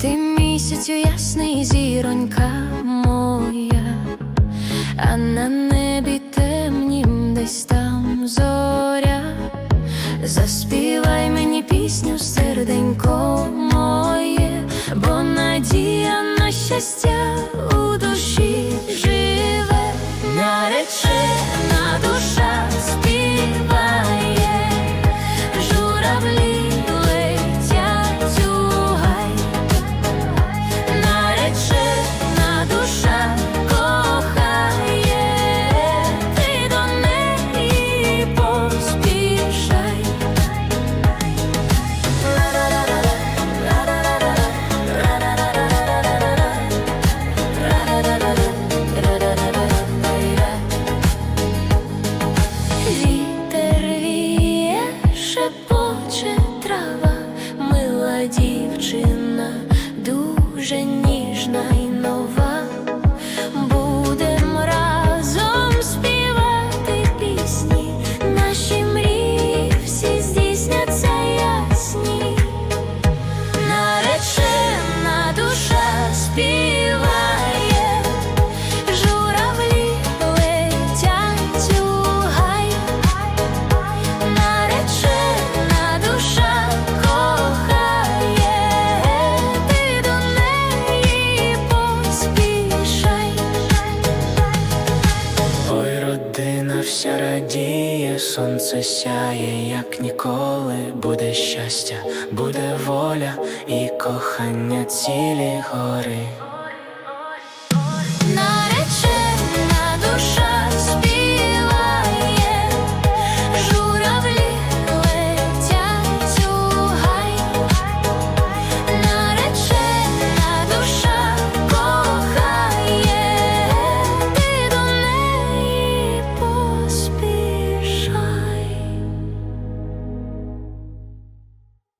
ти місяцю ясний зіронька моя, а на небі темнім десь там зоря, заспівай мені пісню, серденько моє, бо надія на щастя у душі живе нарече. Дуже ніжна й нова. Родина вся радіє, сонце сяє, як ніколи. Буде щастя, буде воля і кохання цілі гори.